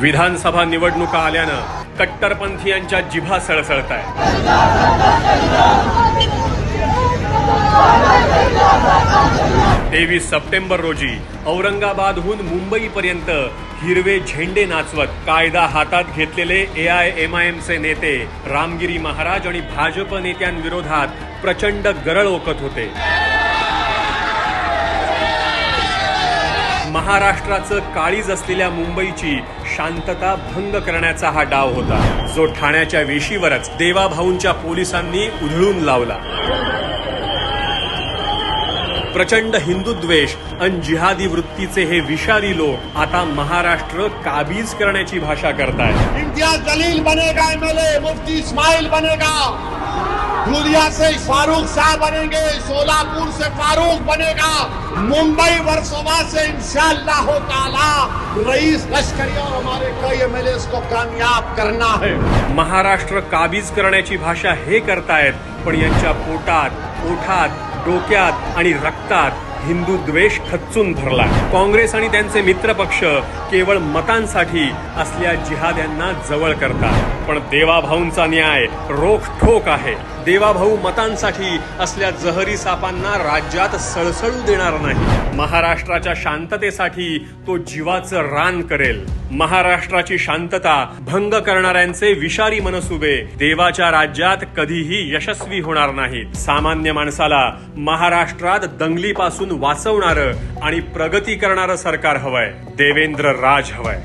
विधानसभा निवडणुका आल्यानं कट्टरपंथीयांच्या जिभा सळसळत आहे तेवीस सप्टेंबर रोजी औरंगाबादहून मुंबईपर्यंत हिरवे झेंडे नाचवत कायदा हातात घेतलेले ए आय एम आय एमचे नेते रामगिरी महाराज आणि भाजप नेत्यांविरोधात प्रचंड गरळ ओकत होते. महाराष्ट्राचं काळीज असलेल्या मुंबईची शांतता भंग करण्याचा हा डाव होता. जो ठाण्याच्या वेशीवरच देवाभाऊंच्या पोलिसांनी उधळून लावला. प्रचंड हिंदुद्वेष अन जिहादी वृत्तीचे हे विषारी लोक आता महाराष्ट्र काबीज करण्याची भाषा करतायत. इंडिया दलील बनेगा एमएलए मुफ्ती इस्माईल बनेगा. धुलिया से फारूक शाह बनेंगे सोलापुर से फारूक बनेगा मुंबई वर्सोवा से इंशाल्लाह हो ताला रईस लश्करी और हमारे कई एमएलए को कामयाब करना है। महाराष्ट्र काबीज करण्याची भाषा हे करतायत पण यांच्या पोटात ओठात डोक्यात आणि रक्तात हिंदू द्वेष खच्चून भरला काँग्रेस आणि त्यांचे मित्रपक्ष केवळ मतांसाठी असल्या जिहाद्यांना जवळ करतात. पण देवाभाऊंचा न्याय रोख ठोक आहे. देवाभाऊ मतांसाठी असल्या जहरी सापांना राज्यात सळसळू देणार नाही. महाराष्ट्राच्या शांततेसाठी तो जीवाचं रान करेल. महाराष्ट्राची शांतता भंग करणाऱ्यांचे विषारी मनसुबे देवाच्या राज्यात कधीही यशस्वी होणार नाहीत. सामान्य माणसाला महाराष्ट्रात दंगलीपासून वाचवणारं आणि प्रगती करणारं सरकार हवंय. देवेंद्र राज हवंय.